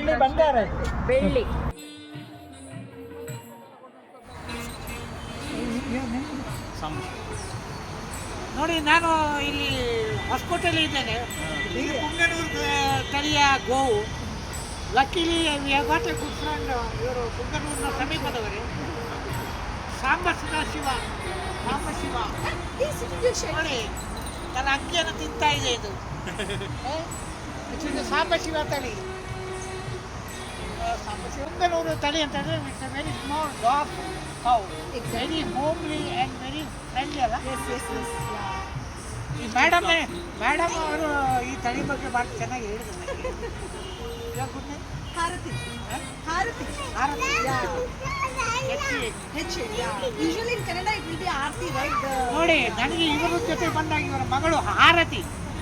ಬೆಳ್ಳಿ ಬಂಗಾರ ಬೆಳ್ಳಿ. ನೋಡಿ ನಾನು ಇಲ್ಲಿ ಹೊಸಕೋಟೆಯಲ್ಲಿ ಇದ್ದೇನೆ. ಇಲ್ಲಿ ಕುಂಗನೂರು ತಳಿಯ ಗೋವು. Luckily got a good friend ಇವರು ಕುಂಗನೂರಿನ ಸಮೀಪದವರೇ. ಸಾಂಬ ಶಿವ ಸಾಂಬ ಶಿವ. ನೋಡಿ ನನ್ನ ಅಕ್ಕಿಯನ್ನು ತಿಂತಾ ಇದೆ ಇದು. ಇದು ಸಾಂಬ ಶಿವ ತಳಿ. ಪುಂಗನೂರು ತಳಿ ಅಂತ ಹೇಳಿದ್ರೆ it's a very small dog cow very homely and very friendly ಅಲ್ಲ ಈ ಮೇಡಮ್ ಮೇಡಮ್ ಅವರು ಈ ತಳಿ ಬಗ್ಗೆ ಭಾಳ ಚೆನ್ನಾಗಿ ಹೇಳಿದ್ರು ನನಗೆ. ಹಾರತಿ. ಹಾರತಿ. ಹಾರತಿ. ಯೂಶಲಿ? ಇನ್ ಆರತಿ. ಇಟ್ ಹೆಚ್ಚು. Be Aarti right? ನೋಡಿ ನನಗೆ ಇವರ ಜೊತೆ ಬಂದಾಗ ಇವರ ಮಗಳು ಆರತಿ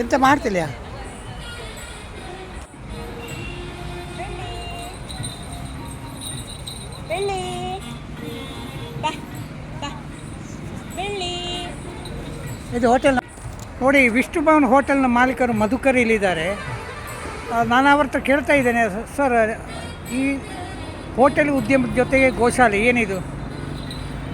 ಎಂತ ಮಾಡ್ತಿಲ್ಲ ಇದು ಹೋಟೆಲ್ ನೋಡಿ ವಿಷ್ಣು ಭವನ್ ಹೋಟೆಲ್ನ ಮಾಲೀಕರು ಮಧುಕರ್ ಇಲ್ಲಿದ್ದಾರೆ. ನಾನು ಅವ್ರ ಹತ್ರ ಕೇಳ್ತಾ ಇದ್ದೇನೆ ಸರ್ ಈ ಹೋಟೆಲ್ ಉದ್ಯಮದ ಜೊತೆಗೆ ಗೋಶಾಲೆ ಏನಿದು?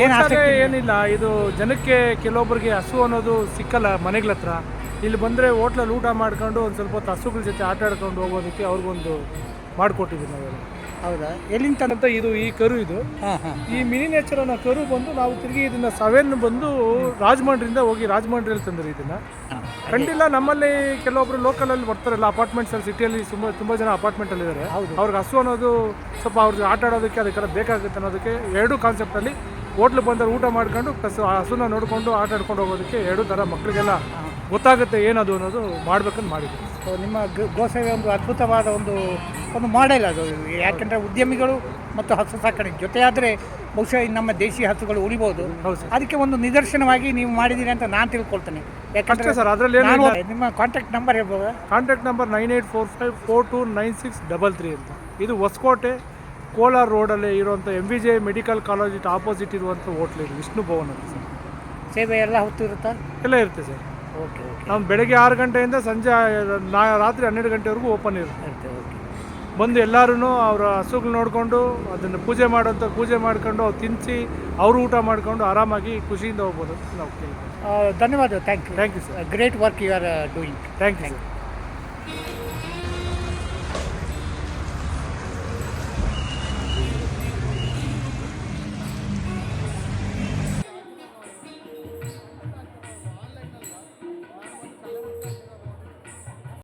ಏನು ಏನಿಲ್ಲ ಇದು ಜನಕ್ಕೆ ಕೆಲವೊಬ್ಬರಿಗೆ ಹಸು ಅನ್ನೋದು ಸಿಕ್ಕಲ್ಲ ಮನೆಗಳ ಹತ್ರ ಇಲ್ಲಿ ಬಂದರೆ ಹೋಟ್ಲಲ್ಲಿ ಊಟ ಮಾಡ್ಕೊಂಡು ಒಂದು ಸ್ವಲ್ಪ ಹೊತ್ತು ಹಸುಗಳ ಜೊತೆ ಆಟ ಆಡ್ಕೊಂಡು ಹೋಗೋದಕ್ಕೆ ಅವ್ರಿಗೊಂದು ಮಾಡಿಕೊಟ್ಟಿದ್ದೀವಿ ನಾವೆಲ್ಲ ಹೌದಾ? ಎಲ್ಲಿಂದ ತಂದಂಥ ಇದು ಈ ಕರು ಇದು. ಈ ಮಿನಿ ನೇಚರ್ ಅನ್ನೋ ಕರು ಬಂದು ನಾವು ತಿರುಗಿ ಇದನ್ನ ಸವೆನ್ ಬಂದು ರಾಜಮಂಡ್ರಿಂದ ಹೋಗಿ ರಾಜಮಂಡ್ರಿಯಲ್ಲಿ ತಂದ್ರಿ ಇದನ್ನ. ಕಂಡಿಲ್ಲ ನಮ್ಮಲ್ಲಿ ಕೆಲವೊಬ್ರು ಲೋಕಲಲ್ಲಿ ಬರ್ತಾರಲ್ಲ ಅಪಾರ್ಟ್ಮೆಂಟ್ಸ್ ಅಲ್ಲಿ ಸಿಟಿಯಲ್ಲಿ ತುಂಬ ತುಂಬ ಜನ ಅಪಾರ್ಟ್ಮೆಂಟ್ ಅಲ್ಲಿ ಇದ್ದಾರೆ. ಅವ್ರಿಗೆ ಹಸು ಅನ್ನೋದು ಸ್ವಲ್ಪ ಅವ್ರಿಗೆ ಆಟ ಆಡೋದಕ್ಕೆ ಅದಕ್ಕೆಲ್ಲ ಬೇಕಾಗುತ್ತೆ ಅನ್ನೋದಕ್ಕೆ ಎರಡು ಕಾನ್ಸೆಪ್ಟಲ್ಲಿ ಹೋಟ್ಲು ಬಂದರೆ ಊಟ ಮಾಡ್ಕೊಂಡು ಪ್ಲಸ್ ಹಸುನ ನೋಡ್ಕೊಂಡು ಆಟ ಆಡ್ಕೊಂಡು ಹೋಗೋದಕ್ಕೆ ಎರಡು ಥರ ಮಕ್ಕಳಿಗೆಲ್ಲ ಗೊತ್ತಾಗುತ್ತೆ ಏನದು ಅನ್ನೋದು ಮಾಡ್ಬೇಕಂತ ಮಾಡಿದ್ದೀನಿ ಸೊ ನಿಮ್ಮ ಗ- ಗೋಸೇವೆ ಒಂದು ಅದ್ಭುತವಾದ ಒಂದು ಒಂದು ಮಾಡೆಲ್ ಅದು. ಯಾಕೆಂದರೆ ಉದ್ಯಮಿಗಳು ಮತ್ತು ಹಸು ಸಾಕಣೆ. ಜೊತೆಯಾದರೆ ಬಹುಶಃ ನಮ್ಮ ದೇಶಿ ಹಸುಗಳು ಉಳಿಬೋದು. ಅದಕ್ಕೆ ಒಂದು ನಿದರ್ಶನವಾಗಿ ನೀವು ಮಾಡಿದ್ದೀರಿ ಅಂತ ನಾನು ತಿಳ್ಕೊಳ್ತೇನೆ. ಯಾಕಂದರೆ ಸರ್ ಅದರಲ್ಲಿ ನಿಮ್ಮ ಕಾಂಟ್ಯಾಕ್ಟ್ ನಂಬರ್ ಹೇಳ್ಬೋದಾ? Contact number nine eight four five four two nine six double three ಅಂತ. ಇದು ಹೊಸಕೋಟೆ ಕೋಲಾರ ರೋಡಲ್ಲಿ ಇರುವಂಥ M V J medical college opposite ಇರುವಂಥ ಹೋಟ್ಲ್ ಇದು ವಿಷ್ಣು ಭವನ ಅಂತ ಸರ್. ಸೇವೆ ಎಲ್ಲ ಹೊತ್ತು ಇರುತ್ತಾ? ಎಲ್ಲ ಇರುತ್ತೆ ಸರ್. ನಾವು ಬೆಳಗ್ಗೆ ಆರು ಗಂಟೆಯಿಂದ ಸಂಜೆ ನಾ ರಾತ್ರಿ ಹನ್ನೆರಡು ಗಂಟೆವರೆಗೂ ಓಪನ್ ಇರುತ್ತೆ. ಬಂದು ಎಲ್ಲರೂ ಅವರ ಹಸುಗಳು ನೋಡಿಕೊಂಡು ಅದನ್ನು ಪೂಜೆ ಮಾಡೋಂಥ ಪೂಜೆ ಮಾಡ್ಕೊಂಡು ಅವ್ರು ತಿನ್ನಿಸಿ ಅವರು ಊಟ ಮಾಡಿಕೊಂಡು ಆರಾಮಾಗಿ ಖುಷಿಯಿಂದ ಹೋಗ್ಬೋದು ನಾವು ಧನ್ಯವಾದ thank you thank you sir great work you are doing thank you